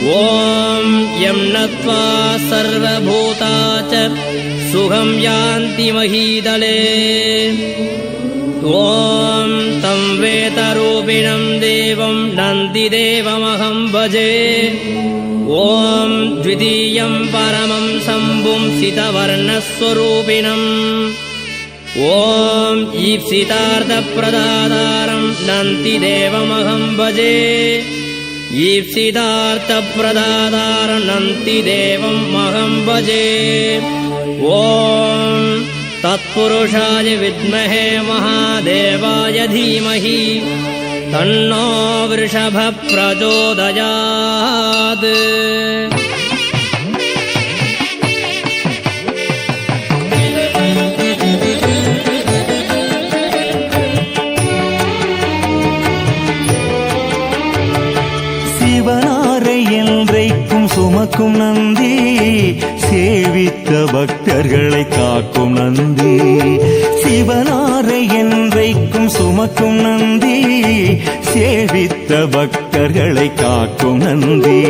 ॐ यं नत्वा सर्वभूता च सुखं यान्ति महीदले। ॐ तं वेतरूपिणं देवं नन्दिदेवमहं भजे। ॐ द्वितीयं परमं शम्भुं सितवर्णस्वरूपिणम्। ॐ ईप्सितार्थप्रदातारं नन्तिदेवमहं भजे ईप्सितार्थप्रदातारं नन्तिदेवम् अहं भजे। ॐ तत्पुरुषाय विद्महे महादेवाय धीमहि। तन्नो वृषभः சுமக்கும் நந்தி. சேவித்த பக்தர்களை காக்கும் நந்தி. சிவனாரை என்றைக்கும் சுமக்கும் நந்தி. சேவித்த பக்தர்களை காக்கும் நந்தி.